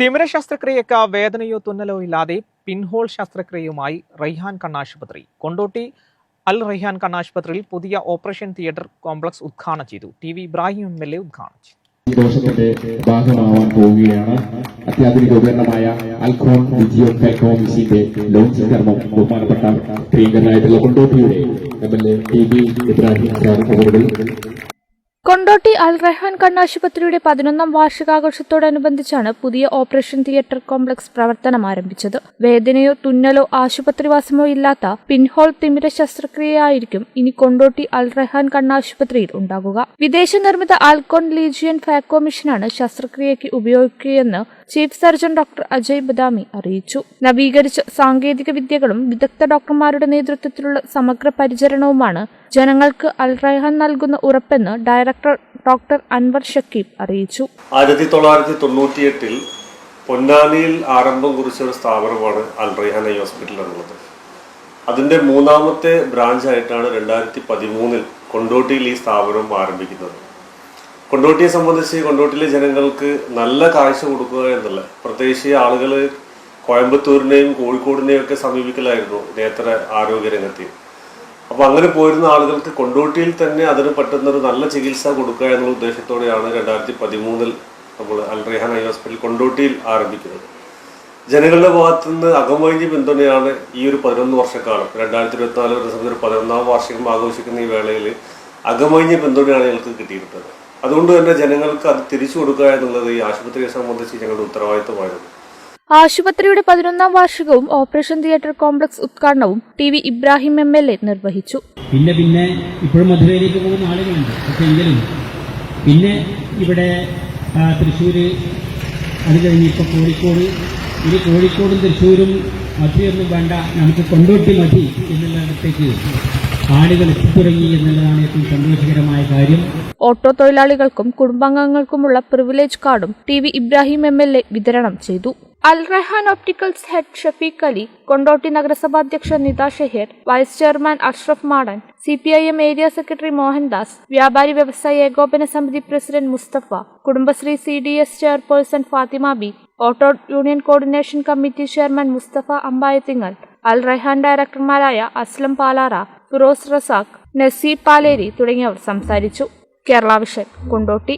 തിമിര ശസ്ത്രക്രിയക്ക് വേദനയോ തുന്നലോ ഇല്ലാതെ പിൻഹോൾ ശസ്ത്രക്രിയയുമായി റൈഹാൻ കണ്ണാശുപത്രി. കൊണ്ടോട്ടി അൽ റൈഹാൻ കണ്ണാശുപത്രിയിൽ പുതിയ ഓപ്പറേഷൻ തിയേറ്റർ കോംപ്ലക്സ് ഉദ്ഘാടനം ചെയ്തു. T V Ibrahim M L A ഉദ്ഘാടനം ചെയ്തു. ഭാഗമാവാൻ പോവുകയാണ്. ഇബ്രാഹിം കൊണ്ടോട്ടി അൽ റഹ്മാൻ കണ്ണാശുപത്രിയുടെ പതിനൊന്നാം വാർഷികാഘോഷത്തോടനുബന്ധിച്ചാണ് പുതിയ ഓപ്പറേഷൻ തിയേറ്റർ കോംപ്ലക്സ് പ്രവർത്തനം ആരംഭിച്ചത്. വേദനയോ തുന്നലോ ആശുപത്രിവാസമോ ഇല്ലാത്ത പിൻഹോൾ തിമിര ശസ്ത്രക്രിയയായിരിക്കും ഇനി കൊണ്ടോട്ടി അൽ റഹ്മാൻ കണ്ണാശുപത്രിയിൽ ഉണ്ടാകുക. വിദേശ നിർമ്മിത ആൽക്കോൺ ലീജിയൻ ഫാക്കോ മിഷനാണ് ശസ്ത്രക്രിയയ്ക്ക് ഉപയോഗിക്കുകയെന്ന് chief surgeon doctor Ajay Badami അറിയിച്ചു. നവീകരിച്ച സാങ്കേതിക വിദ്യകളും വിദഗ്ധ ഡോക്ടർമാരുടെ നേതൃത്വത്തിലുള്ള സമഗ്ര പരിചരണവുമാണ് ജനങ്ങൾക്ക് അൽ റെഹാൻ നൽകുന്ന ഉറപ്പെന്ന് ഡയറക്ടർ ഡോക്ടർ അൻവർ ഷക്കീബ് അറിയിച്ചു. ആയിരത്തി തൊള്ളായിരത്തി തൊണ്ണൂറ്റിയെട്ടിൽ പൊന്നാനിയിൽ ആരംഭം കുറിച്ച ഒരു സ്ഥാപനമാണ് അൽ റൈഹാൻ ഐ ഹോസ്പിറ്റൽ എന്നുള്ളത്. അതിന്റെ മൂന്നാമത്തെ ബ്രാഞ്ചായിട്ടാണ് രണ്ടായിരത്തി പതിമൂന്നിൽ കൊണ്ടോട്ടിയിൽ ഈ സ്ഥാപനം ആരംഭിക്കുന്നത്. കൊണ്ടോട്ടിയെ സംബന്ധിച്ച് കൊണ്ടോട്ടിയിലെ ജനങ്ങൾക്ക് നല്ല കാഴ്ച കൊടുക്കുക എന്നുള്ള പ്രത്യേകിച്ച് ആളുകൾ കോയമ്പത്തൂരിനെയും കോഴിക്കോടിനെയും ഒക്കെ സമീപിക്കലായിരുന്നു നേത്ര രംഗത്തെ. അപ്പോൾ അങ്ങനെ പോയിരുന്ന ആളുകൾക്ക് കൊണ്ടോട്ടിയിൽ തന്നെ അതിന് പറ്റുന്ന ഒരു നല്ല ചികിത്സ കൊടുക്കുക എന്നുള്ള ഉദ്ദേശത്തോടെയാണ് രണ്ടായിരത്തി പതിമൂന്നിൽ നമ്മൾ അൽറിഹാൻ ഐ ഹോസ്പിറ്റൽ കൊണ്ടോട്ടിയിൽ ആരംഭിക്കുന്നത്. ജനങ്ങളുടെ ഭാഗത്തു നിന്ന് അകമഴിഞ്ഞ പിന്തുണയാണ് ഈ ഒരു പതിനൊന്ന് വർഷക്കാലം. രണ്ടായിരത്തി ഇരുപത്തിനാല് ഒരു പതിനൊന്നാം വാർഷികം ആഘോഷിക്കുന്ന ഈ വേളയിൽ അകമഴിഞ്ഞ പിന്തുണയാണ് ഞങ്ങൾക്ക് കിട്ടിയിട്ടുള്ളത്. അതുകൊണ്ട് തന്നെ ജനങ്ങൾക്ക് അത് തിരിച്ചു കൊടുക്കുക എന്നുള്ളത് ഈ ആശുപത്രിയെ സംബന്ധിച്ച് ഞങ്ങളുടെ ഉത്തരവാദിത്തമായിരുന്നു. ആശുപത്രിയുടെ പതിനൊന്നാം വാർഷികവും ഓപ്പറേഷൻ തിയേറ്റർ കോംപ്ലക്സ് ഉദ്ഘാടനവും T V Ibrahim M L A നിർവഹിച്ചു. പിന്നെ പിന്നെ ഇപ്പോഴും മധുരയിലേക്ക് പോകുന്ന ആളുകളുണ്ട്. പക്ഷെ എങ്കിലും പിന്നെ ഇവിടെ തൃശ്ശൂർ തൃശ്ശൂര് അത് കഴിഞ്ഞ് ഇപ്പോൾ കോഴിക്കോട്. ഇനി കോഴിക്കോടും തൃശ്ശൂരും മധുരയൊന്നും വേണ്ട. നമുക്ക് കൊണ്ടോട്ടി മതി എന്നുള്ളിടത്തേക്ക് ആളുകൾ എത്തിത്തുടങ്ങി എന്നുള്ളതാണ് ഏറ്റവും സന്തോഷകരമായ കാര്യം. ഓട്ടോ തൊഴിലാളികൾക്കും കുടുംബാംഗങ്ങൾക്കുമുള്ള പ്രിവിലേജ് കാർഡും T V Ibrahim M L A വിതരണം ചെയ്തു. Al Rahan opticals head Shafeeq Ali Kondotty നഗരസഭാധ്യക്ഷ Nitha Shaher vice chairman Ashraf Madan C P I M area secretary Mohandas വ്യാപാരി വ്യവസായി ഏകോപന സമിതി president Musthafa Kudumbashree C D S chairperson Fathima B auto union coordination committee chairman Musthafa Ambayathingal Al Rahan ഡയറക്ടർമാരായ Aslam Palara Firoz Razak Naseeb Paleri തുടങ്ങിയവർ സംസാരിച്ചു. Kerala vision Kondotty.